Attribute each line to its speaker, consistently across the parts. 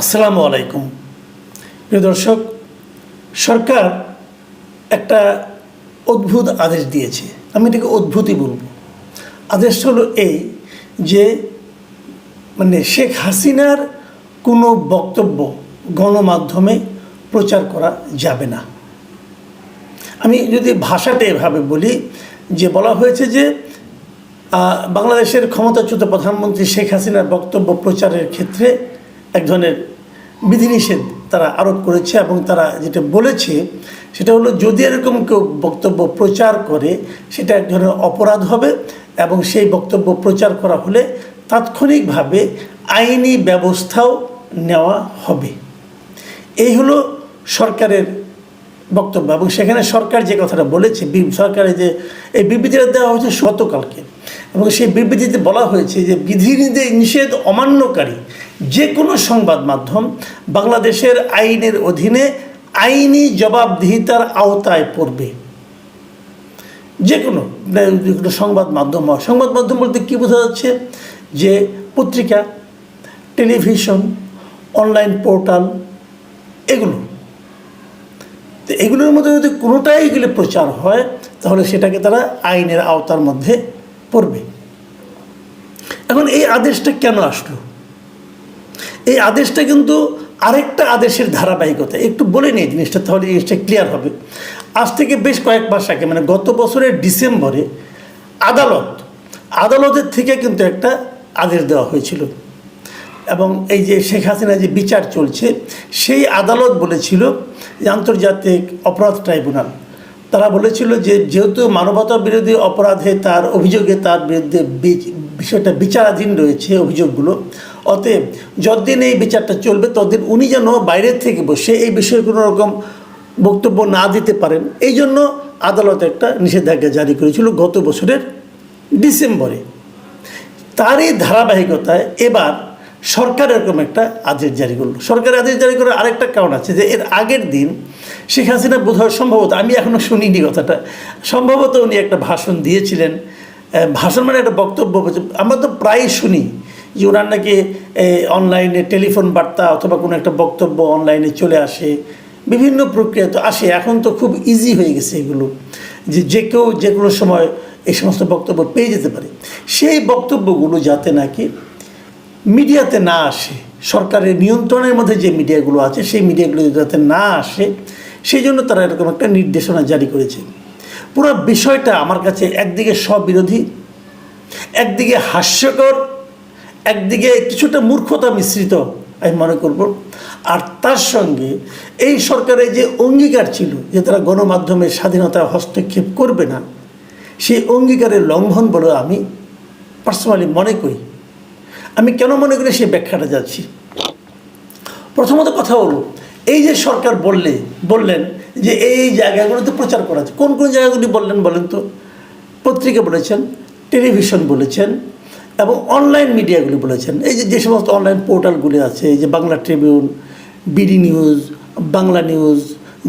Speaker 1: আসসালামু আলাইকুম। প্রিয় দর্শক, সরকার একটা অদ্ভুত আদেশ দিয়েছে। আমি এটাকে অদ্ভুতই বলব। আদেশ হলো এই যে মানে শেখ হাসিনার কোনো বক্তব্য গণমাধ্যমে প্রচার করা যাবে না। আমি যদি ভাষাটা এভাবে বলি, যে বলা হয়েছে যে বাংলাদেশের ক্ষমতাচ্যুত প্রধানমন্ত্রী শেখ হাসিনার বক্তব্য প্রচারের ক্ষেত্রে এক ধরনের বিধিনিষেধ তারা আরোপ করেছে এবং তারা যেটা বলেছে, সেটা হলো যদি এরকম কেউ বক্তব্য প্রচার করে, সেটা এক ধরনের অপরাধ হবে এবং সেই বক্তব্য প্রচার করা হলে তাৎক্ষণিকভাবে আইনি ব্যবস্থাও নেওয়া হবে। এই হলো সরকারের বক্তব্য এবং সেখানে সরকার যে কথাটা বলেছে সরকারের যে এই বিবৃতিটা দেওয়া হয়েছে গতকালকে। এবং সেই বিবৃতিতে বলা হয়েছে যে বিধি নিষেধ অমান্যকারী যে কোনো সংবাদ মাধ্যম বাংলাদেশের আইনের অধীনে আইনি জবাবদিহিতার আওতায় পড়বে। যে কোনো কোনো সংবাদ মাধ্যম হয় সংবাদ মাধ্যম বলতে কী বোঝা যাচ্ছে? যে পত্রিকা, টেলিভিশন, অনলাইন পোর্টাল, এগুলো। তো এগুলোর মধ্যে যদি কোনোটাই এগুলো প্রচার হয়, তাহলে সেটাকে তারা আইনের আওতার মধ্যে পড়বে। এখন এই আদেশটা কেন আসলো? এই আদেশটা কিন্তু আরেকটা আদেশের ধারাবাহিকতা। একটু বলে নিই জিনিসটা, তাহলে জিনিসটা ক্লিয়ার হবে। আজ থেকে বেশ কয়েক মাস আগে মানে গত বছরের ডিসেম্বরে আদালত, আদালতের থেকে কিন্তু একটা আদেশ দেওয়া হয়েছিল। এবং এই যে শেখ হাসিনা যে বিচার চলছে, সেই আদালত বলেছিল যে আন্তর্জাতিক অপরাধ ট্রাইব্যুনাল তারা বলেছিল যে যেহেতু মানবতা বিরোধী অপরাধে তার অভিযোগে তার বিরুদ্ধে বিষয়টা বিচারাধীন রয়েছে অভিযোগগুলো, অতএব যতদিন এই বিচারটা চলবে ততদিন উনি যেন বাইরের থেকে বসে এই বিষয়ে কোনো রকম বক্তব্য না দিতে পারেন। এই জন্য আদালত একটা নিষেধাজ্ঞা জারি করেছিল গত বছরের ডিসেম্বরে। তারই ধারাবাহিকতায় এবার সরকার এরকম একটা আদেশ জারি করল। সরকারের আদেশ জারি করার আরেকটা কারণ আছে যে, এর আগের দিন শেখ হাসিনা বোধ হয় সম্ভবত, আমি এখনও শুনিনি কথাটা, সম্ভবত উনি একটা ভাষণ দিয়েছিলেন। ভাষণ মানে একটা বক্তব্য আমরা তো প্রায় শুনি যে ওনার নাকি অনলাইনে টেলিফোন বার্তা অথবা কোনো একটা বক্তব্য অনলাইনে চলে আসে, বিভিন্ন প্রক্রিয়া তো আসে, এখন তো খুব ইজি হয়ে গেছে এগুলো, যে যে কেউ যে কোনো সময় এই সমস্ত বক্তব্য পেয়ে যেতে পারে। সেই বক্তব্যগুলো যাতে নাকি মিডিয়াতে না আসে, সরকারের নিয়ন্ত্রণের মধ্যে যে মিডিয়াগুলো আছে, সেই মিডিয়াগুলো যাতে না আসে, সেই জন্য তারা এরকম একটা নির্দেশনা জারি করেছে। পুরো বিষয়টা আমার কাছে একদিকে স্ববিরোধী, একদিকে হাস্যকর, একদিকে কিছুটা মূর্খতা মিশ্রিত আমি মনে করব। আর তার সঙ্গে এই সরকারের যে অঙ্গীকার ছিল যে তারা গণমাধ্যমের স্বাধীনতা হস্তক্ষেপ করবে না, সেই অঙ্গীকারের লঙ্ঘন বলে আমি পার্সোনালি মনে করি। আমি কেন মনে করি সেই ব্যাখ্যাটা যাচ্ছি? প্রথমত কথা হলো, এই যে সরকার বললে, বললেন যে এই জায়গাগুলোতে প্রচার করা আছে কোন কোন জায়গাগুলি বললেন বলেন তো? পত্রিকা বলেছেন, টেলিভিশন বলেছেন এবং অনলাইন মিডিয়াগুলি বলেছেন। এই যে যে সমস্ত অনলাইন পোর্টালগুলি আছে, এই যে Bangla Tribune, BD news, Bangla news,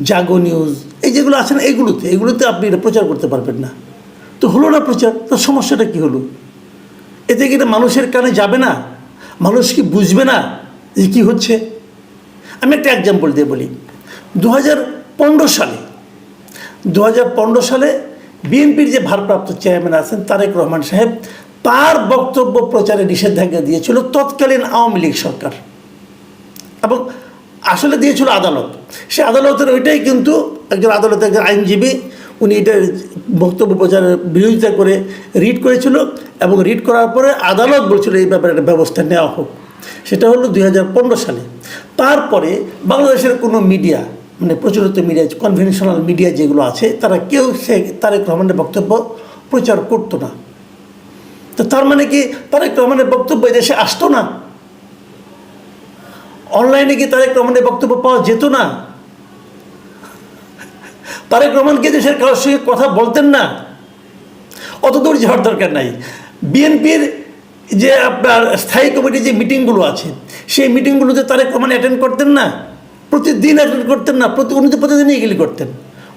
Speaker 1: Jago news, এই যেগুলো আছে না এইগুলোতে এগুলোতে আপনি এটা প্রচার করতে পারবেন না। তো হলো না প্রচার? তো সমস্যাটা কী হলো? এতে কি মানুষের কানে যাবে না। মানুষ কি বুঝবে না যে কী হচ্ছে? আমি একটা এক্সাম্পল দিয়ে বলি। দু হাজার পনেরো সালে দু হাজার পনেরো সালে বিএনপির যে ভারপ্রাপ্ত চেয়ারম্যান আছেন তারেক রহমান সাহেব, তার বক্তব্য প্রচারে নিষেধাজ্ঞা দিয়েছিল তৎকালীন আওয়ামী লীগ সরকার। এবং আসলে দিয়েছিল আদালত। সে আদালতের ওইটাই কিন্তু একজন আদালতের একজন আইনজীবী উনি এটা বক্তব্য প্রচারের বিরোধিতা করে রিড করেছিল এবং রিড করার পরে আদালত বলছিল এই ব্যাপারে একটা ব্যবস্থা নেওয়া হোক। সেটা হলো দুই হাজার পনেরো সালে। তারপরে বাংলাদেশের কোনো মিডিয়া মানে প্রচলিত মিডিয়া কনভেনশনাল মিডিয়া যেগুলো আছে, তারা কেউ সে তারেক রহমানের বক্তব্য প্রচার করতো না। তো তার মানে কি তারেক রহমানের বক্তব্য দেশে আসতো না? অনলাইনে কি তারেক রহমানের বক্তব্য পাওয়া যেত না? তারেক রহমানকে দেশের কারোর সঙ্গে কথা বলতেন না, অত দূর যাওয়ার দরকার নাই। বিএনপির যে আপনার স্থায়ী কমিটির যে মিটিংগুলো আছে, সেই মিটিংগুলোতে তারেক রহমান অ্যাটেন্ড করতেন না, প্রতিদিন অ্যাটেন্ড করতেন না, প্রতি উনি তো প্রতিদিনই এগুলি করতেন।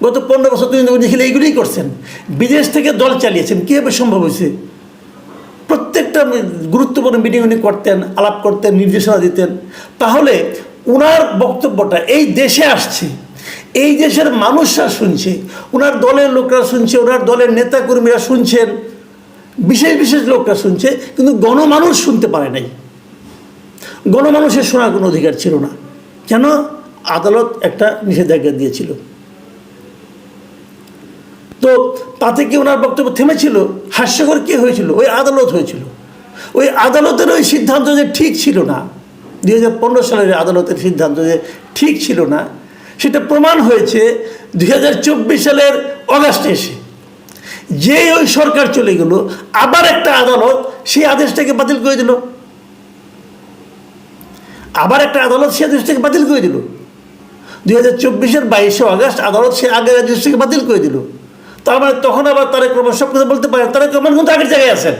Speaker 1: গত পনেরো বছর তিনি উনি খেলে এইগুলিই করছেন। বিদেশ থেকে দল চালিয়েছেন, কীভাবে সম্ভব হয়েছে? প্রত্যেকটা গুরুত্বপূর্ণ মিটিং উনি করতেন, আলাপ করতেন, নির্দেশনা দিতেন। তাহলে ওনার বক্তব্যটা এই দেশে আসছে। এই দেশের মানুষরা শুনছে, ওনার দলের লোকরা শুনছে, ওনার দলের নেতাকর্মীরা শুনছেন, বিশেষ বিশেষ লোকরা শুনছে, কিন্তু গণমানুষ শুনতে পারে নাই। গণমানুষের শোনার কোনো অধিকার ছিল না। কেন? আদালত একটা নিষেধাজ্ঞা দিয়েছিল। তো তাতে কি ওনার বক্তব্য থেমেছিল? হাস্যকর কে হয়েছিল? ওই আদালত হয়েছিল। ওই আদালতের ওই সিদ্ধান্ত যে ঠিক ছিল না, দুই হাজার পনেরো সালের আদালতের সিদ্ধান্ত যে ঠিক ছিল না সেটা প্রমাণ হয়েছে দুই হাজার চব্বিশ সালের অগাস্টে এসে। যে ওই সরকার চলে গেল, আবার একটা আদালত সেই আদেশটাকে বাতিল করে দিল। আবার একটা আদালত সেই আদেশটাকে বাতিল করে দিল। দুই হাজার চব্বিশের বাইশে আগস্ট আদালত সে আগের আদেশটাকে বাতিল করে দিল। তার মানে তখন আবার তারেক রহমান সব কথা বলতে পারে। তারেক রহমান কিন্তু আগের জায়গায় আছেন।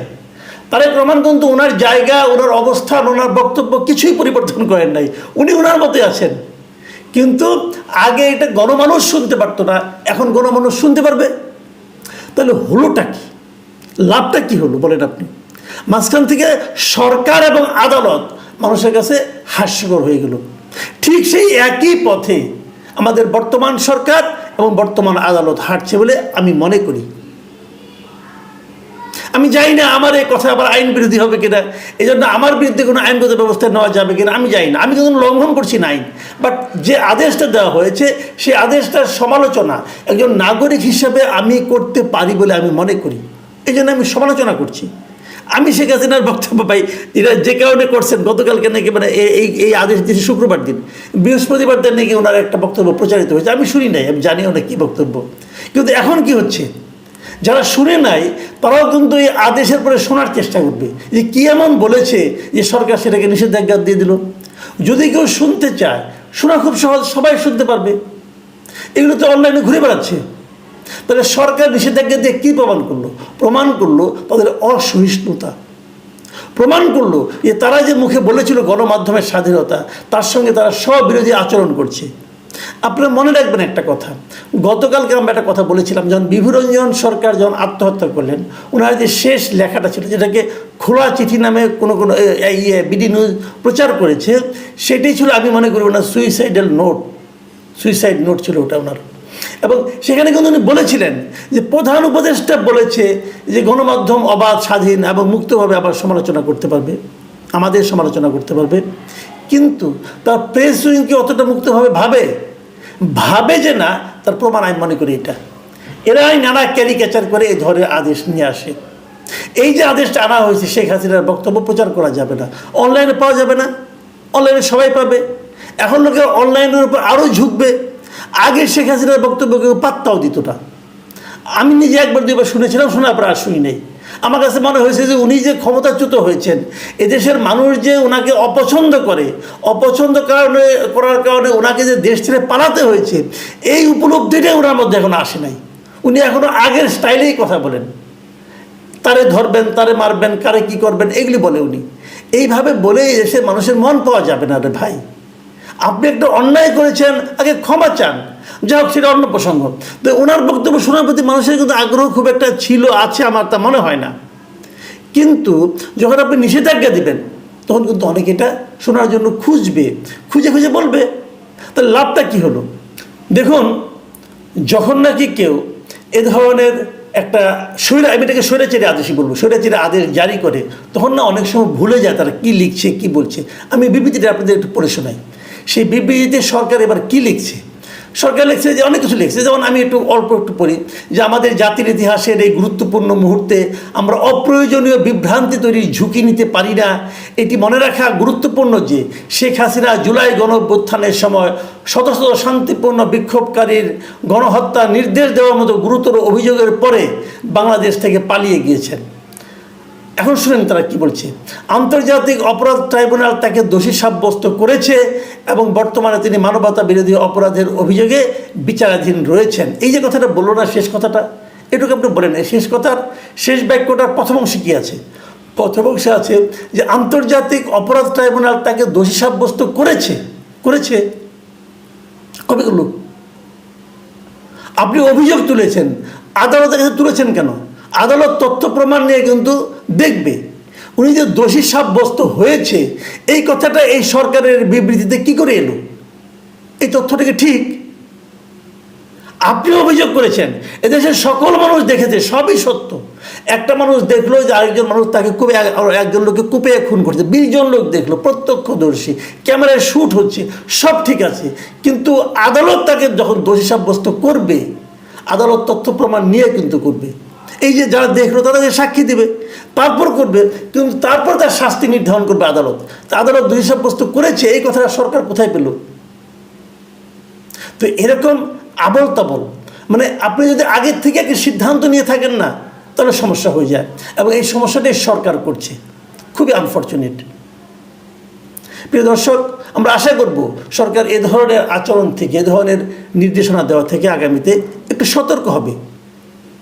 Speaker 1: তারেক রহমান কিন্তু ওনার জায়গা, ওনার অবস্থান, ওনার বক্তব্য কিছুই পরিবর্তন করেন নাই। উনি ওনার মতে আছেন। কিন্তু আগে এটা গণমানুষ শুনতে পারতো না, এখন গণমানুষ শুনতে পারবে। তাহলে হলোটা কি? লাভটা কি হলো বলেন আপনি? মাঝখান থেকে সরকার এবং আদালত মানুষের কাছে হাস্যকর হয়ে গেল। ঠিক সেই একই পথে আমাদের বর্তমান সরকার এবং বর্তমান আদালত হাঁটছে বলে আমি মনে করি। আমি জানি না আমার এই কথা আবার আইন বিরোধী হবে কিনা। এই জন্য আমার বিরুদ্ধে কোনো আইনগত ব্যবস্থা নেওয়া যাবে কিনা আমি জানি না। আমি কিন্তু লঙ্ঘন করছি না আইন। বাট যে আদেশটা দেওয়া হয়েছে, সেই আদেশটার সমালোচনা একজন নাগরিক হিসেবে আমি করতে পারি বলে আমি মনে করি। এই জন্য আমি সমালোচনা করছি। আমি শেখ হাসিনার বক্তব্য পাই যেটা যে কারণে করছেন, গতকালকে নাকি মানে এই এই আদেশ দিয়েছে শুক্রবার দিন। বৃহস্পতিবার দিন নাকি ওনার একটা বক্তব্য প্রচারিত হয়েছে। আমি শুনি নাই, আমি জানিও না কী বক্তব্য। কিন্তু এখন কি হচ্ছে? যারা শুনে নাই, তারাও কিন্তু এই আদেশের পরে শোনার চেষ্টা করবে। যে কী এমন বলেছে যে সরকার সেটাকে নিষেধাজ্ঞা দিয়ে দিল। যদি কেউ শুনতে চায়, শোনা খুব সহজ, সবাই শুনতে পারবে। এগুলো তো অনলাইনে ঘুরে বেড়াচ্ছে। তাহলে সরকার নিষেধাজ্ঞা দিয়ে কী প্রমাণ করল? প্রমাণ করল তাদের অসহিষ্ণুতা। প্রমাণ করল যে তারা যে মুখে বলেছিল গণমাধ্যমের স্বাধীনতা, তার সঙ্গে তারা স্ববিরোধী আচরণ করছে। আপনারা মনে রাখবেন একটা কথা। গতকালকে আমরা একটা কথা বলেছিলাম, যখন বিভুরঞ্জন সরকার যখন আত্মহত্যা করলেন ওনার যে শেষ লেখাটা ছিল, যেটাকে খোলা চিঠি নামে কোনো কোনো ইয়ে বিডি নিউজ প্রচার করেছে সেটাই ছিল আমি মনে করি ওনার সুইসাইডাল নোট সুইসাইড নোট ছিল ওটা ওনার। এবং সেখানে কিন্তু উনি বলেছিলেন যে প্রধান উপদেষ্টা বলেছে যে গণমাধ্যম অবাধ, স্বাধীন এবং মুক্তভাবে আবার সমালোচনা করতে পারবে। আমাদের সমালোচনা করতে পারবে। কিন্তু তার প্রেস উইং কি অতটা মুক্তভাবে ভাবে ভাবে যে না, তার প্রমাণ আমি মনে করি এটা। এরাই নানা ক্যারিকেচার করে এই ধরনের আদেশ নিয়ে আসে। এই যে আদেশটা আনা হয়েছে শেখ হাসিনার বক্তব্য প্রচার করা যাবে না। অনলাইনে পাওয়া যাবে না। অনলাইনে সবাই পাবে। এখন লোকে অনলাইনের উপর আরও ঝুঁকবে। আগে শেখ হাসিনার বক্তব্য কেউ পাত্তাও দিত না। আমি নিজে একবার দুইবার শুনেছিলাম, শোনার পর আর শুনি নেই। আমার কাছে মনে হয়েছে যে উনি যে ক্ষমতাচ্যুত হয়েছেন, এদেশের মানুষ যে ওনাকে অপছন্দ করে, অপছন্দ কারণে, করার কারণে ওনাকে যে দেশ ছেড়ে পালাতে হয়েছে, এই উপলব্ধিটাই ওনার মধ্যে এখনও আসে নাই। উনি এখনও আগের স্টাইলেই কথা বলেন। তারে ধরবেন, তারে মারবেন, কারে কি করবেন, এগুলি বলে উনি। এইভাবে বলে এসে মানুষের মন পাওয়া যাবে না রে ভাই। আপনি একটা অন্যায় করেছেন, আগে ক্ষমা চান। যাই হোক, সেটা অন্য প্রসঙ্গ। তো ওনার বক্তব্য শোনার প্রতি মানুষের কিন্তু আগ্রহ খুব একটা ছিল, আছে আমার তা মনে হয় না। কিন্তু যখন আপনি নিষেধাজ্ঞা দিবেন, তখন কিন্তু অনেকে এটা শোনার জন্য খুঁজবে, খুঁজে খুঁজে বলবে। তাহলে লাভটা কি হলো? দেখুন, যখন নাকি কেউ এ ধরনের একটা স্বৈরা, আমি এটাকে স্বৈরাচারী আদেশই বলব, স্বৈরাচারী আদেশ জারি করে, তখন না অনেক সময় ভুলে যায় তারা কী লিখছে, কি বলছে। আমি বিবৃতিটা আপনাদের একটু পড়ে শোনাই। সেই বিবৃতিতে সরকার এবার কি লিখছে? সরকার লিখছে যে, অনেক কিছু লিখছে। যেমন আমি একটু অল্প একটু পড়ি যে, আমাদের জাতির ইতিহাসের এই গুরুত্বপূর্ণ মুহূর্তে আমরা অপ্রয়োজনীয় বিভ্রান্তি তৈরির ঝুঁকি নিতে পারি না। এটি মনে রাখা গুরুত্বপূর্ণ যে, শেখ হাসিনা জুলাই গণঅভ্যুত্থানের সময় শত শত শান্তিপূর্ণ বিক্ষোভকারীর গণহত্যা নির্দেশ দেওয়ার মতো গুরুতর অভিযোগের পরে বাংলাদেশ থেকে পালিয়ে গিয়েছেন। এখন শুনেন তারা কি বলছে? আন্তর্জাতিক অপরাধ ট্রাইব্যুনাল তাকে দোষী সাব্যস্ত করেছে এবং বর্তমানে তিনি মানবতা বিরোধী অপরাধের অভিযোগে বিচারাধীন রয়েছেন। এই যে কথাটা বলল না শেষ কথাটা, এটুকু আপনি বলেন। শেষ কথার শেষ বাক্যটার প্রথম অংশে কী আছে? প্রথম অংশে আছে যে আন্তর্জাতিক অপরাধ ট্রাইব্যুনাল তাকে দোষী সাব্যস্ত করেছে। করেছে? কবে করল? আপনি অভিযোগ তুলেছেন। আদালতের কাছে তুলেছেন কেন? আদালত তথ্য প্রমাণ নিয়ে কিন্তু দেখবে। উনি যে দোষী সাব্যস্ত হয়েছে, এই কথাটা এই সরকারের বিবৃতিতে কি করে এলো? এই তথ্যটা কি ঠিক? আপনি অভিযোগ করেছেন, এদেশের সকল মানুষ দেখেছে, সবই সত্য। একটা মানুষ দেখল যে আরেকজন মানুষ তাকে কুপে একজন লোককে কুপে খুন করছে, বিশ জন লোক দেখল, প্রত্যক্ষদর্শী, ক্যামেরায় শ্যুট হচ্ছে, সব ঠিক আছে। কিন্তু আদালত তাকে যখন দোষী সাব্যস্ত করবে, আদালত তথ্য প্রমাণ নিয়ে কিন্তু করবে। এই যে যারা দেখল, তাদেরকে সাক্ষী দেবে, তারপর করবে, কিন্তু তারপর তার শাস্তি নির্ধারণ করবে আদালত। তা আদালত দোষী সাব্যস্ত করেছে, এই কথাটা সরকার কোথায় পেল? তো এরকম আবল তাবল মানে আপনি যদি আগের থেকে একটা সিদ্ধান্ত নিয়ে থাকেন না, তাহলে সমস্যা হয়ে যায়। এবং এই সমস্যাটাই সরকার করছে। খুবই আনফর্চুনেট প্রিয় দর্শক, আমরা আশা করব সরকার এ ধরনের আচরণ থেকে, এ ধরনের নির্দেশনা দেওয়া থেকে আগামীতে একটু সতর্ক হবে।